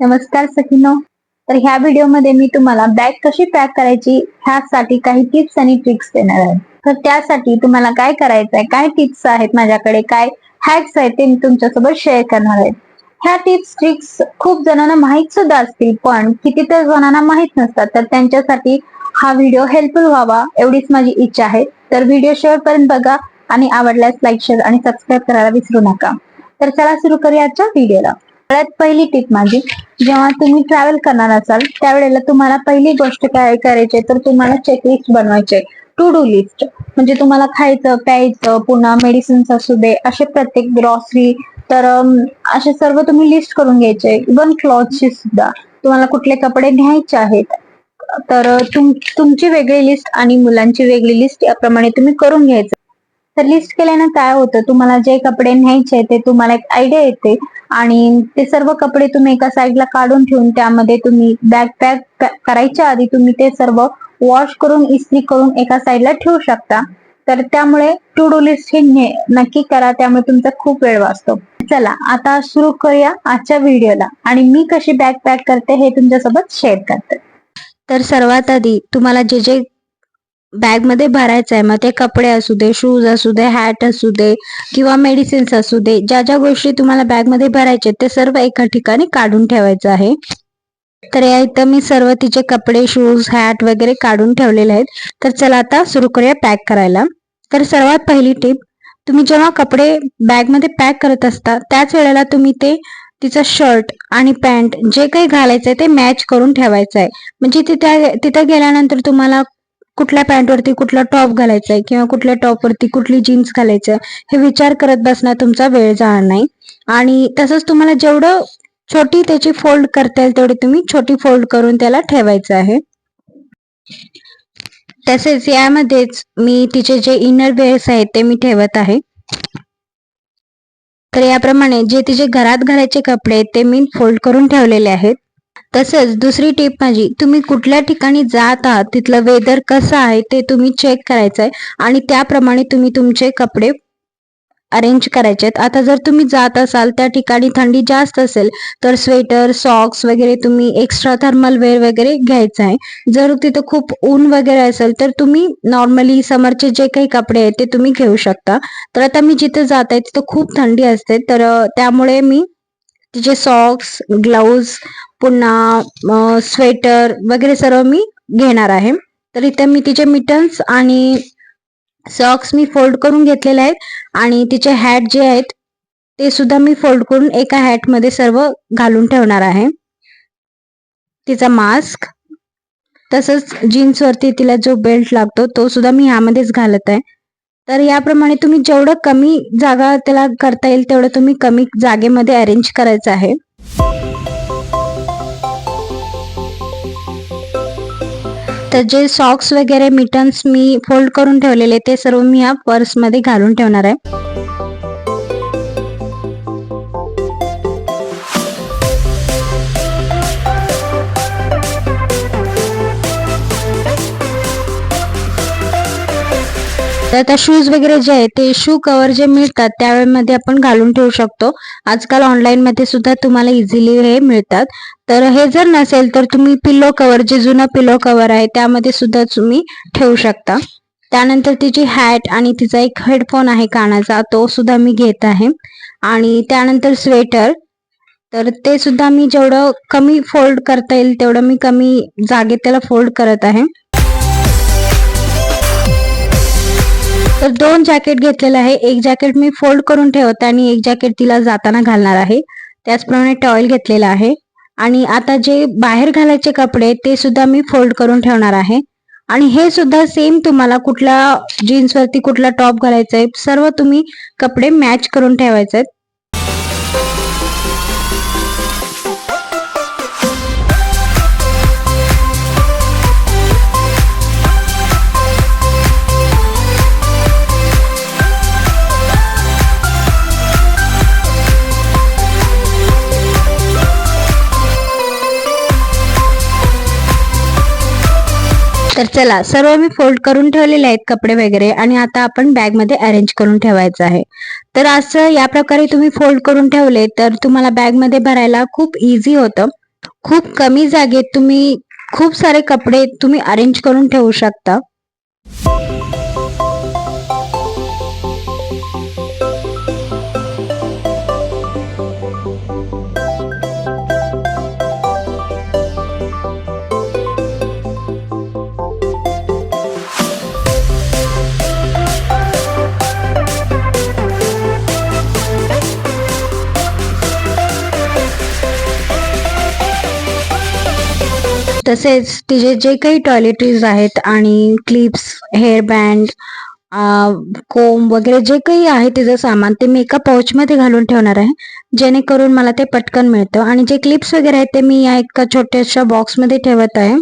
नमस्कार सखीनो. तर ह्या व्हिडिओमध्ये मी तुम्हाला बॅग कशी पॅक करायची ह्यासाठी काही टिप्स आणि ट्रिक्स देणार आहे. तर त्यासाठी तुम्हाला काय करायचं आहे काय टिप्स आहेत माझ्याकडे काय हॅक्स आहेत ते मी तुमच्यासोबत शेअर करणार आहे. ह्या टिप्स ट्रिक्स खूप जणांना माहीत सुद्धा असतील पण कितीतरी जणांना माहीत नसतात तर त्यांच्यासाठी हा व्हिडिओ हेल्पफुल व्हावा एवढीच माझी इच्छा आहे. तर व्हिडिओ शेवटपर्यंत बघा आणि आवडल्यास लाईक शेअर आणि सबस्क्राईब करायला विसरू नका. तर चला सुरू करूया आजच्या व्हिडिओला. सगळ्यात पहिली टिप माझी जेव्हा तुम्ही ट्रॅव्हल करणार असाल त्यावेळेला तुम्हाला पहिली गोष्ट काय करायची आहे, तर तुम्हाला चेकलिस्ट बनवायचे टू डू लिस्ट म्हणजे तुम्हाला खायचं प्यायचं पुन्हा मेडिसिन्स असू दे असे प्रत्येक ग्रॉसरी तर असे सर्व तुम्ही लिस्ट करून घ्यायचे इवन क्लॉथची सुद्धा. तुम्हाला कुठले कपडे न्यायचे आहेत तर तुम तुमची वेगळी लिस्ट आणि मुलांची वेगळी लिस्ट याप्रमाणे तुम्ही करून घ्यायचं. तर लिस्ट केल्यानं काय होतं तुम्हाला जे कपडे न्यायचे ते तुम्हाला एक आयडिया येते. आणि ते सर्व कपडे तुम्ही एका साईडला काढून ठेवून त्यामध्ये तुम्ही बॅग पॅक करायच्या आधी तुम्ही ते सर्व वॉश करून इस्त्री करून एका साईडला ठेवू शकता. तर त्यामुळे टू डू लिस्ट हे नक्की करा त्यामुळे तुमचा खूप वेळ वाचतो. चला आता सुरू करूया आजच्या व्हिडिओला आणि मी कशी बॅग पॅक करते हे तुमच्यासोबत शेअर करते. तर सर्वात आधी तुम्हाला जे जे बॅगमध्ये भरायचं आहे. मग ते कपडे असू दे शूज असू दे हॅट असू दे किंवा मेडिसिन्स असू दे ज्या ज्या गोष्टी तुम्हाला बॅगमध्ये भरायचे ते सर्व एका ठिकाणी काढून ठेवायचं आहे. तर या इथं मी सर्व तिचे कपडे शूज हॅट वगैरे काढून ठेवलेले आहेत. तर चला आता सुरू करूया पॅक करायला. तर सर्वात पहिली टिप तुम्ही जेव्हा कपडे बॅगमध्ये पॅक करत असता त्याच वेळेला तुम्ही ते तिचं शर्ट आणि पॅन्ट जे काही घालायचंय ते मॅच करून ठेवायचं आहे. म्हणजे तिथे तिथे गेल्यानंतर तुम्हाला कुठल्या पॅन्टवरती कुठला टॉप घालायचा आहे किंवा कुठल्या टॉपवरती कुठली जीन्स घालायचं हे विचार करत बसण्यात तुमचा वेळ जाणार नाही. आणि तसंच तुम्हाला जेवढं छोटी त्याची फोल्ड करता येईल तेवढी तुम्ही छोटी फोल्ड करून त्याला ठेवायचं आहे. तसेच यामध्येच मी तिचे जे इनर वेअर्स आहेत ते मी ठेवत आहे. तर याप्रमाणे जे तिचे घरात घालायचे कपडे आहेत ते मी फोल्ड करून ठेवलेले आहेत. तसंच दुसरी टीप माझी तुम्ही कुठल्या ठिकाणी जात आहात तिथलं वेदर कसं आहे ते तुम्ही चेक करायचं आहे आणि त्याप्रमाणे तुम्ही तुमचे कपडे अरेंज करायचे आहेत आता जर तुम्ही जात असाल त्या ठिकाणी थंडी जास्त असेल तर स्वेटर सॉक्स वगैरे तुम्ही एक्स्ट्रा थर्मल वेअर वगैरे घ्यायचं आहे. जर तिथं खूप ऊन वगैरे असेल तर तुम्ही नॉर्मली समरचे जे काही कपडे आहेत ते तुम्ही घेऊ शकता. तर आता मी जिथे जात आहे तिथं खूप थंडी असते. तर त्यामुळे मी तिचे सॉक्स ग्लव्ज पुन्हा स्वेटर वगैरे सर्व मी घेणार आहे. तर इथे मी तिचे मिटन्स आणि सॉक्स मी फोल्ड करून घेतलेले आहेत. आणि तिचे हॅट जे आहेत ते सुद्धा मी फोल्ड करून एका हॅटमध्ये सर्व घालून ठेवणार आहे. तिचा मास्क तसंच जीन्सवरती तिला जो बेल्ट लागतो तो सुद्धा मी ह्यामध्येच घालत आहे. तर याप्रमाणे तुम्ही जेवढं कमी जागा त्याला करता येईल तेवढं तुम्ही कमी जागेमध्ये अरेंज करायचं आहे. तर जे सॉक्स वगैरे मिटन्स मी फोल्ड करून ठेवलेले ते सर्व मी या पर्समध्ये घालून ठेवणार आहे. तर आता शूज वगैरे जे आहे ते शू कव्हर जे मिळतात त्यावेळेमध्ये आपण घालून ठेवू शकतो. आजकाल ऑनलाईनमध्ये सुद्धा तुम्हाला इझिली हे मिळतात. तर हे जर नसेल तर तुम्ही पिलो कव्हर जे जुनं पिलो कवर आहे त्यामध्ये सुद्धा तुम्ही ठेवू शकता. त्यानंतर तिची हॅट आणि तिचा एक हेडफोन आहे कानाचा तो सुद्धा मी घेत आहे. आणि त्यानंतर स्वेटर तर ते सुद्धा मी जेवढं कमी फोल्ड करता येईल तेवढं मी कमी जागेत त्याला फोल्ड करत आहे. तर दोन जॅकेट घेतलेलं आहे. एक जॅकेट मी फोल्ड करून ठेवते आणि एक जॅकेट तिला जाताना घालणार आहे. त्याचप्रमाणे टॉयल घेतलेला आहे. आणि आता जे बाहेर घालायचे कपडे ते सुद्धा मी फोल्ड करून ठेवणार आहे. आणि हे सुद्धा सेम तुम्हाला कुठल्या जीन्सवरती कुठला टॉप घालायचा आहे सर्व तुम्ही कपडे मॅच करून ठेवायचे आहेत. तर चला सर्व मी फोल्ड करून ठेवलेले आहेत कपडे वगैरे आणि आता आपण बॅगमध्ये अरेंज करून ठेवायचं आहे. तर असं या प्रकारे तुम्ही फोल्ड करून ठेवले तर तुम्हाला बॅगमध्ये भरायला खूप इझी होतं. खूप कमी जागेत तुम्ही खूप सारे कपडे तुम्ही अरेंज करून ठेवू शकता. तसेच तिचे जे काही टॉयलेटरीज आहेत आणि क्लिप्स हेअर बँड कोम वगैरे जे काही आहे तिचं सामान ते मी एका पाऊचमध्ये घालून ठेवणार आहे. जेणेकरून मला ते पटकन मिळतं. आणि जे क्लिप्स वगैरे आहेत ते मी या एका छोट्याशा बॉक्समध्ये ठेवत आहे.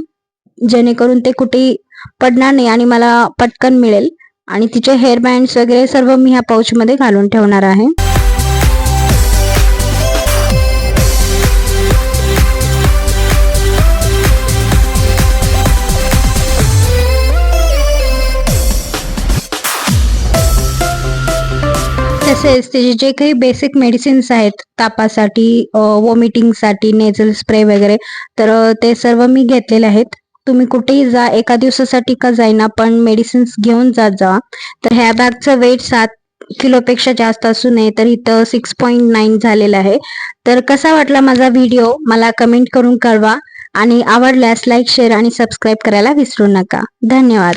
जेणेकरून ते कुठेही पडणार नाही आणि मला पटकन मिळेल. आणि तिचे हेअर बँड्स वगैरे सर्व मी ह्या पाऊचमध्ये घालून ठेवणार आहे. तसेच त्याचे जे काही बेसिक मेडिसिन्स आहेत तापासाठी वॉमिटिंगसाठी नेझल स्प्रे वगैरे तर ते सर्व मी घेतलेले आहेत. तुम्ही कुठेही जा एका दिवसासाठी का जाईना पण मेडिसिन्स घेऊन जात जा. तर ह्या बॅगचं वेट सात किलोपेक्षा जास्त असू नये तर इथं सिक्स पॉईंट नाईन झालेलं आहे. तर कसा वाटला माझा व्हिडिओ मला कमेंट करून कळवा. आणि आवडल्यास लाईक शेअर आणि सबस्क्राईब करायला विसरू नका. धन्यवाद.